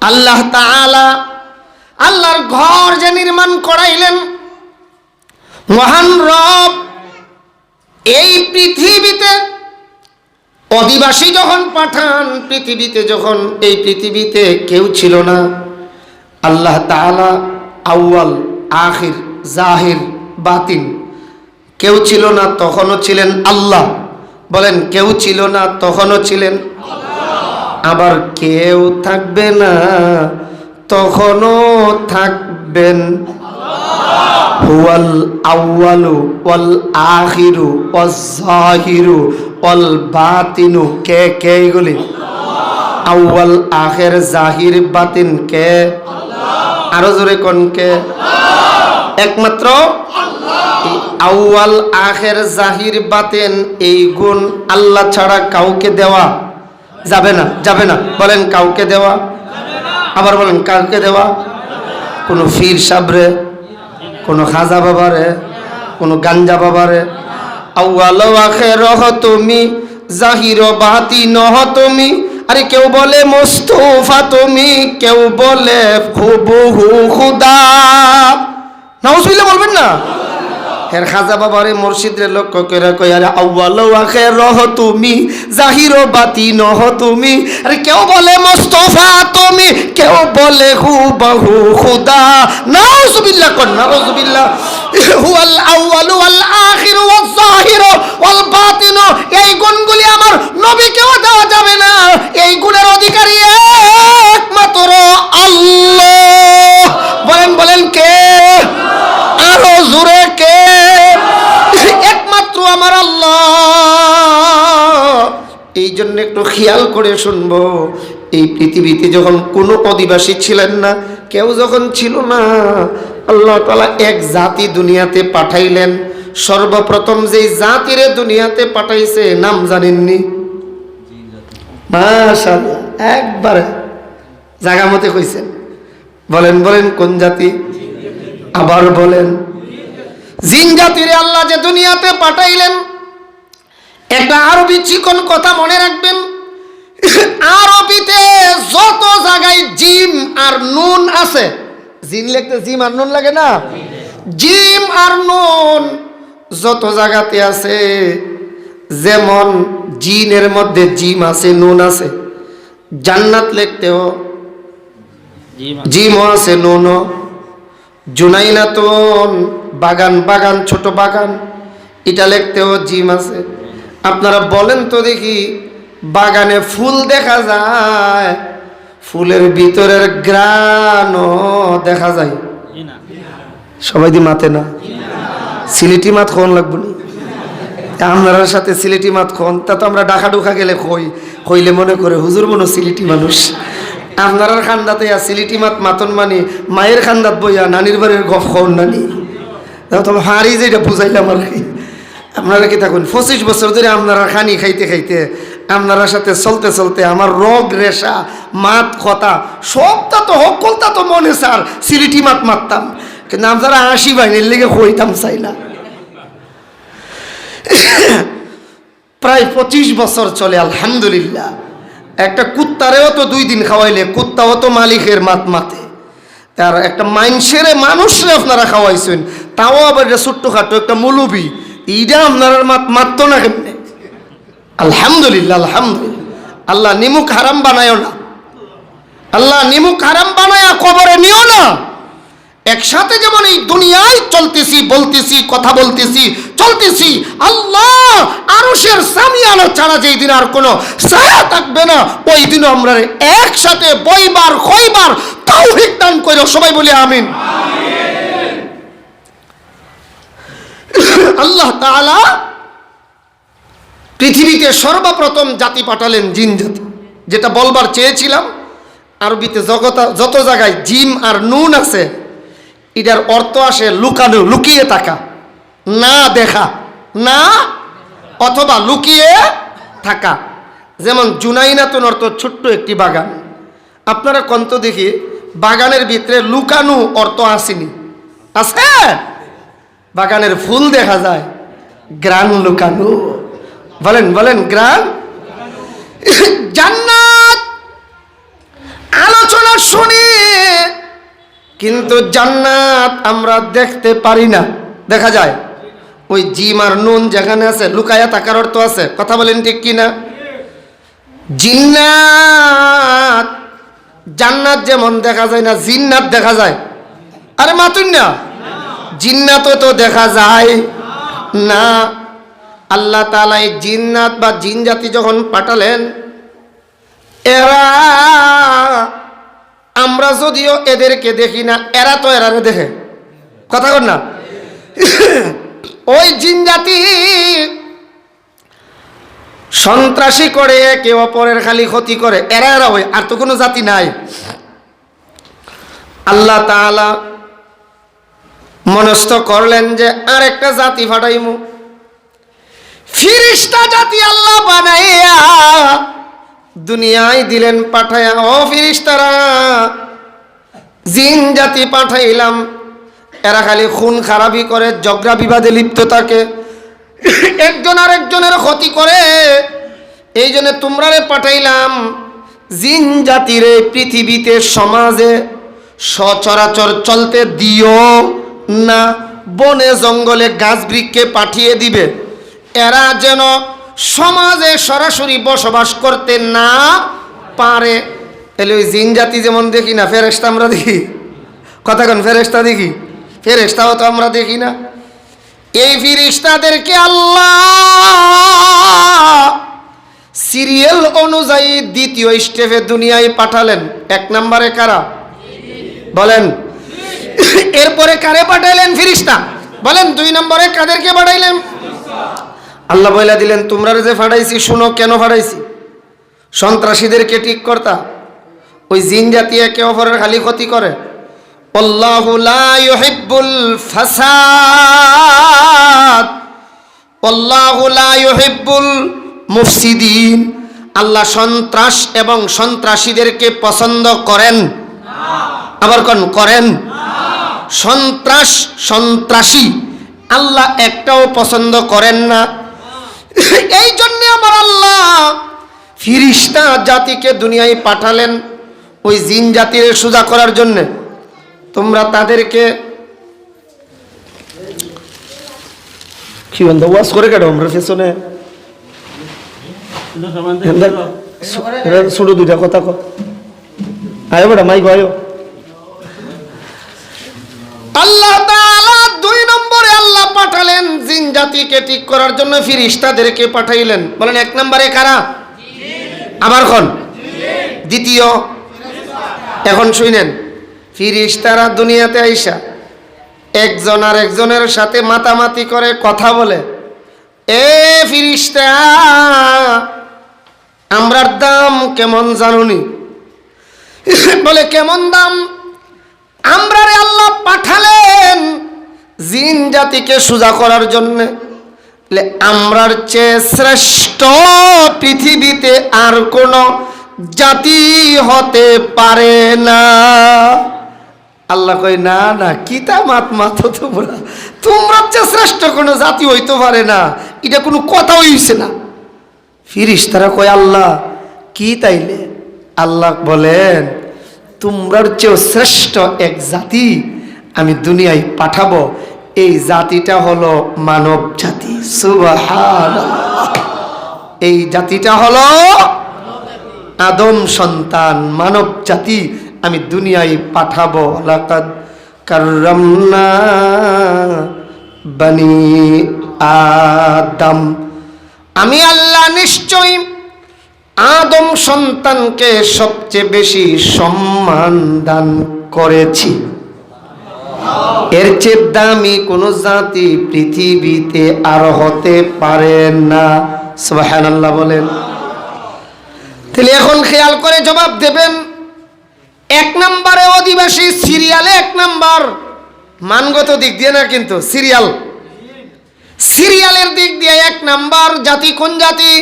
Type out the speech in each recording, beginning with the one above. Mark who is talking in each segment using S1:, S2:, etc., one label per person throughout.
S1: আল্লাহ তাআলা আল্লাহর ঘর যে নির্মাণ করাইলেন, মহান রব এই পৃথিবীতে অধিবাসী যখন পাঠান, পৃথিবীতে যখন, এই পৃথিবীতে কেউ ছিল না। আল্লাহ তাআলা আউয়াল, আখির, জাহির, বাতিন, কেউ ছিল না, তখনও ছিলেন আল্লাহ। বলেন, কেউ ছিল না, তখনও ছিলেন আবার কেউ থাকবে না, তখনও থাকবেন। হুয়াল আউয়ালু কে কে আউয়াল, আখের, জাহির, বাতিন কে? কে? একমাত্র আউয়াল, আখের, জাহির, বাতেন। এই গুণ আল্লাহ ছাড়া কাউকে দেওয়া যাবে না যাবে না। বলেন, কাউকে দেওয়া? আবার বলেন, কাউকে দেওয়া? কোনো ফির সাবরে, কোনো খাজা বাবারে, কোনো গাঞ্জা বাবারে। আউয়াল আখের তুমি জাহির বাতি নহ তুমি। আরে কেউ বলে মোস্তফা তুমি, কেউ বলে হুবহু খুদা। নাউজুবিল্লাহ বলবেন না? হের খাজা বাবারে মসজিদরে লক্ষ্য করে আউয়াল আখে রহ তুমি, জাহির বাতি নহ তুমি। আরে কেউ বলে, মোস্তফা তুমি। কেউ বলে হু বহু খুদা। নাউজুবিল্লাহ কর, নাউজুবিল্লাহ। হুয়াল আউয়াল ওয়াল আখির ওয়াজ খেয়াল করে শুনব, এই পৃথিবীতে যখন কোনো অধিবাসী ছিলেন না, কেউ যখন ছিল না, আল্লাহ তালা এক জাতি দুনিয়াতে পাঠাইলেন। সর্বপ্রথম যেই জাতিরে দুনিয়াতে পাঠাইছে, নাম জানেননি? একবারে জাগা মতে কইছেন। বলেন বলেন, কোন জাতি? আবার বলেন। জিন জাতিরে আল্লাহ যে দুনিয়াতে পাঠাইলেন, একটা আরবি চিকন কথা মনে রাখবেন আরবিতে যত জায়গায় জিম আর নুন আছে জিন লিখতে জিম আর নুন লাগে না? জিম আর নুন যত জায়গাতে আছে যেমন জিনের মধ্যে জিম আছে নুন আছে জান্নাত লিখতেও জিমও আছে নুনও। জুনাইনাতন বাগান বাগান ছোট বাগান এটা লিখতেও জিম আছে। আপনারা বলেন তো দেখি বাগানে ফুল দেখা যায় ফুলের ভিতরের গ্রানও দেখা যায়। সবাই দি মাতে না। সিলেটি মাত খন লাগবো নি? আপনার সাথে সিলেটি মাত খন তা তো আমরা ডাকা ডুকা গেলে কই? কইলে মনে করে হুজুর মনো সিলেটি মানুষ। আপনার খান্দাতে ইয়া সিলিটি মাত মাতন মানি মায়ের খান্দাত বইয়া নানির বাড়ির গফ খাওন নানি? তো হারি যেটা বুঝাইলাম আর কি। আপনারা কি থাকুন? পঁচিশ বছর ধরে আপনারা খানি খাইতে খাইতে, আপনারা সাথে চলতে চলতে আমার রোগ, রেশা, মাত কথা সবটা তো হকলটা তো মনে স্যার সিলিটি মাত মারতাম। কিন্তু আপনারা আশি বাহিনীর লেগে হইতাম চাই না। প্রায় পঁচিশ বছর চলে, আলহামদুলিল্লাহ। একটা কুত্তারেও তো দুই দিন খাওয়াইলে, কুত্তাও তো মালিকের মাত মাতে। তার একটা মাইনসেরে মানুষরে আপনারা খাওয়াইছেন। তাও আবার এটা ছোট্ট খাটো একটা মৌলবি। এইটা আপনার মারতো না কেমনে? আলহামদুলিল্লাহ আলহামদুলিল্লাহ। আল্লাহ নিমুখ হারাম বানায়ও না। আল্লাহ নিমুখ হারাম বানায় কবরে নিও না। একসাথে যেমন এই দুনিয়ায় চলতেছি, বলতেছি, কথা বলতেছি, চলতেছি, আল্লাহ আরশের সামিয়ানা ছাড়া যেই দিন আর কোনো ছায়া থাকবে না, ওই দিন আমরা একসাথে বইবার, খইবার তৌহিক দান করে সবাই বলি আমিন। আল্লাহ তাআলা পৃথিবীতে সর্বপ্রথম জাতি পাঠালেন জিন জাতি। যেটা বলবার চেয়েছিলাম, আরবিতে জগতা যত জায়গায় জিম আর নুন আছে, এটার অর্থ আসে লুকানো, লুকিয়ে থাকা। না দেখা, না অথবা লুকিয়ে থাকা। যেমন জুনাইনাতুন অর্থ ছোট্ট একটি বাগান। আপনারা কন্ত দেখি, বাগানের ভিতরে লুকানো অর্থ আসেনি। আছে? বাগানের ফুল দেখা যায়। গ্রান লুকানো। বলেন বলেন, গ্রান। জান্নাত। আলোচনা শুনি। কিন্তু জান্নাত আমরা দেখতে পারি না। দেখা যায়, ওই জিম আর নুন যেখানে আছে, লুকায়া থাকার অর্থ আছে। কথা বলেন ঠিক কিনা? জিন্নাত। জান্নাত যেমন দেখা যায় না, জিন্নাত দেখা যায়। আরে মাতুন না জিন্নাতও তো দেখা যায়। না, আল্লাহ তালা এই জিন্নাত বা জিন জাতি যখন পাঠালেন, এরা, আমরা যদিও এদেরকে দেখি না, এরা তো এরারে দেখে। কথা কর না। ওই জিন জাতি সন্ত্রাসী করে, একে অপরের খালি ক্ষতি করে, এরা এরা ওই, আর তো কোনো জাতি নাই। আল্লাহ তাআলা মনস্থ করলেন যে আর একটা জাতি ফাটাইমু। ফিরিস্তা জাতি আল্লাহ বানাইয়া দুনিয়ায় দিলেন পাঠায়া, ও ফিরিস্তারা, জিন জাতি পাঠাইলাম। এরা খালি খুন খারাপি করে জগরা বিবাদে লিপ্ত থাকে। একজন আর একজনের ক্ষতি করে। এই জন্য তোমরারে পাঠাইলাম জিন জাতির পৃথিবীতে সমাজে সচরাচর চলতে দিও। না, বনে জঙ্গলে গাছ বৃক্ষে পাঠিয়ে দিবে। এরা যেন সমাজে সরাসরি বসবাস করতে না পারে। তাহলে ওই জিন জাতি যেমন দেখি না ফেরেস্তা আমরা দেখি? কন ফেরেস্তা দেখি? ফেরেস্তাও তো আমরা দেখি না। এই ফিরিস্তাদেরকে আল্লাহ সিরিয়াল অনুযায়ী দ্বিতীয় স্টেপে দুনিয়ায় পাঠালেন। এক নম্বরে কারা? বলেন। এরপরে কারে পাঠাইলেন ফিরিস্তা? বলেন, দুই নম্বরে কাদেরকে পাঠাইলেন? আল্লাহ বইলা দিলেন, তোমরা যে ফাটাইছি শুনো কেন ফাটাইছি সন্ত্রাসীদেরকে ঠিক করতা? ওই জিন জাতি একে অপরের খালি ক্ষতি করে। মুফসিদিন। আল্লাহ সন্ত্রাস এবং সন্ত্রাসীদেরকে পছন্দ করেন। আবার কোন, করেন? সন্ত্রাস সন্ত্রাসী। আল্লাহ একটাও পছন্দ করেন না। এই জন্যে আমার আল্লাহ ফিরিস্তা জাতিকে দুনিয়ায় পাঠালেন ওই জিন জাতির সোজা করার জন্যে। তোমরা তাদেরকে কি বন্ধ ওয়াজ করে কেন আমরা পেছনে। ছোট দুইটা কথা কো। আয় বেটা মাইক আয়ো। জাতিকে ঠিক করার জন্য ফিরিস্তাদেরকে পাঠাইলেন। বলেন, এক নম্বরে কারা? আবার কোন? দ্বিতীয়। এখন শুনেন, ফিরিস্তারা দুনিয়াতে আইসা একজন আর একজনের সাথে মাতামাতি করে কথা বলে, এ ফিরিস্তা, আমরার দাম কেমন জানুনি? বলে, কেমন দাম? আমরা রে আল্লাহ পাঠালেন জিন জাতিকে সোজা করার জন্যে। আমরার চেয়ে শ্রেষ্ঠ পৃথিবীতে আর কোনো জাতি হতে পারে না। আল্লাহ কই না না, কিতা মাত মাথো তোমরা? তোমরা চেয়ে শ্রেষ্ঠ কোনো জাতি হইতে পারে না। এটা কোনো কথা হইছে না। ফিরিস তারা কয়, আল্লাহ, কি তাইলে? আল্লাহ বলেন, তোমরার চেয়েও শ্রেষ্ঠ এক জাতি আমি দুনিয়ায় পাঠাবো। এই জাতিটা হলো মানব জাতি। এই জাতিটা হলো আদম সন্তান, মানব জাতি। আমি দুনিয়ায় পাঠাবো। বানি আদম। আমি আল্লাহ নিশ্চয়ই আদম সন্তানকে সবচেয়ে বেশি সম্মান দান করেছি। এর চেয়ে দামি কোনো জাতি পৃথিবীতে আর হতে পারে না। আল্লাহ বলেন। তাহলে এখন খেয়াল করে জবাব দেবেন, এক নম্বরে অধিবাসী সিরিয়ালে, এক নম্বর মানগত দিক দিয়ে না কিন্তু সিরিয়াল। সিরিয়ালের দিক দিয়ে এক নাম্বার জাতি কোন জাতি?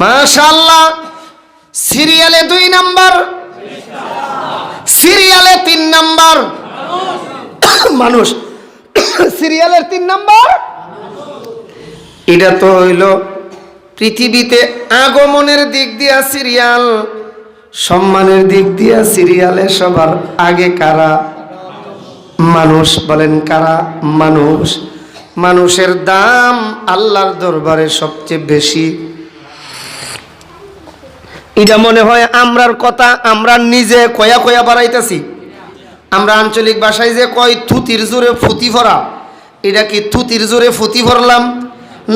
S1: মাশাল্লাহ সিরিয়ালে দুই নাম্বার। সিরিয়ালে তিন নাম্বার। মানুষ। সিরিয়ালের তিন নাম্বার। এটা তো হইল পৃথিবীতে আগমনের দিক দিয়া সিরিয়াল সম্মানের দিক দিয়া সিরিয়ালে সবার আগে কারা? মানুষ বলেন কারা? মানুষ। মানুষের দাম আল্লাহর দরবারে সবচেয়ে বেশি। এটা মনে হয় আমরার কথা আমরা নিজে কয়া কয়া বাড়াইতেছি। আমরা আঞ্চলিক ভাষায় যে কয়, থুতির জোরে ফুতি ভরা। এটা কি থুতির জোরে ফুতি ভরলাম?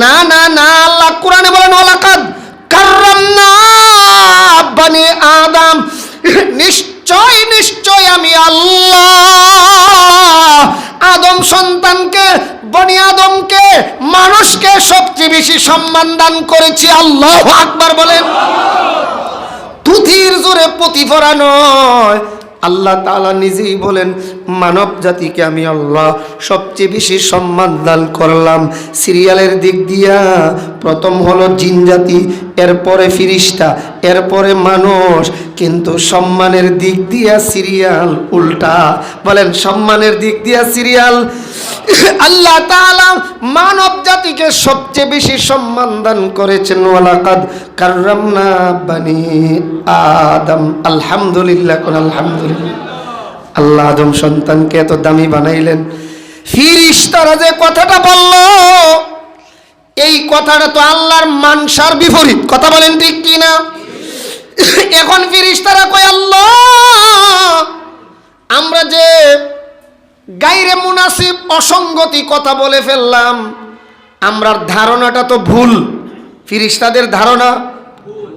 S1: না না না, আল্লাহ কোরআনে বলেন ওলাকাদ কাররামনা বানি আদম। নিশ্চয় নিশ্চয় আমি আল্লাহ। আদম সন্তানকে, বনি আদমকে, মানুষকে সবচেয়ে বেশি সম্মান দান করেছি, আল্লাহ আকবার বলেন। তুথির জোরে প্রতিফরা নয় আল্লাহ তালা নিজেই বলেন, মানব জাতিকে আমি আল্লাহ সবচেয়ে বেশি সম্মান দান করলাম। সিরিয়ালের দিক দিয়া প্রথম হলো জিন জাতি, এরপরে ফিরিস্তা, এরপরে মানুষ। কিন্তু সম্মানের দিক দিয়া সিরিয়াল উল্টা। বলেন, সম্মানের দিক দিয়া সিরিয়াল। আল্লাহ তাআলা মানব জাতিকে সবচেয়ে বেশি সম্মান দান করেছেন। ওয়ালাকাদ কাররামনা বানি আদম। আলহামদুলিল্লাহ, কোন আলহামদুলিল্লাহ। আল্লাহ আদম সন্তানকে এত দামি বানাইলেন। ফিরিস্তারা যে কথাটা বলল, এই কথাটা তো আল্লাহর মানসার বিপরীত। কথা বলেন ঠিক কি না এখন ফিরিস্তারা কয়, আল্লাহ, আমরা যে গাইরে মুনাসিব, অসঙ্গতি কথা বলে ফেললাম, আমরার ধারণাটা তো ভুল। ফিরিস্তাদের ধারণা?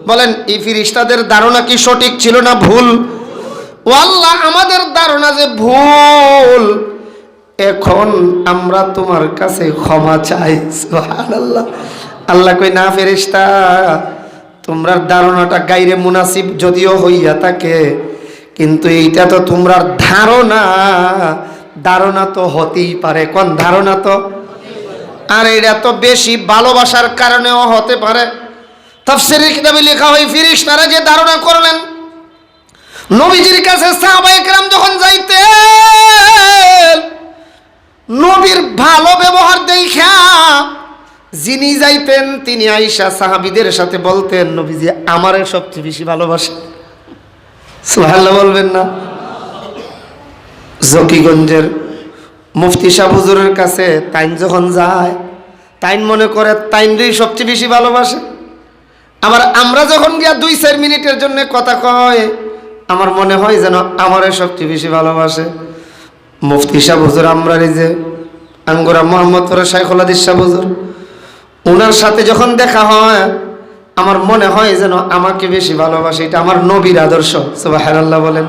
S1: বলেন, এই ফিরিস্তাদের ধারণা কি সঠিক ছিল না ভুল? ও আল্লাহ, আমাদের ধারণা যে ভুল। এখন আমরা তোমার কাছে ক্ষমা চাই আল্লাহ আল্লাহ কই না ফেরিস্তা তোমরা ধারণাটা গাইরে মুনাসিব যদিও হইয়া থাকে, কিন্তু এইটা তো তোমরা ধারণা। ধারণা তো হতেই পারে। কোন ধারণা তো? আর এটা তো বেশি ভালোবাসার কারণেও হতে পারে। তাফসিরের কিতাবে লেখা হয় ফিরিস্তারা যে ধারণা করলেন, নবীজির কাছে সাহাবায়ে কেরাম যখন যাইতে নবীর ভালো ব্যবহার দেখা যিনি যাইতেন, তিনি আইসা সাহাবিদের সাথে বলতেন, নবীজি আমারে সবচেয়ে বেশি ভালোবাসে সুবহানাল্লাহ বলবেন না। জকিগঞ্জের মুফতি সাহ হুজুরের কাছে তাইন যখন যায়, তাইন মনে করে তাইনরেই সবচেয়ে বেশি ভালোবাসে। আবার আমরা যখন গিয়া দুই, চার মিনিটের জন্য কথা কয়, আমার মনে হয় যেন আমারে সবচেয়ে বেশি ভালোবাসে। মুফতি সাহ হুজুর আমরা এই যে আঙ্গুরা মোহাম্মদ শাইখুল হাদিস সাহ হুজুর ওনার সাথে যখন দেখা হয়, আমার মনে হয় যেন আমাকে বেশি ভালোবাসে। এটা আমার নবীর আদর্শ সুবাহ বলেন।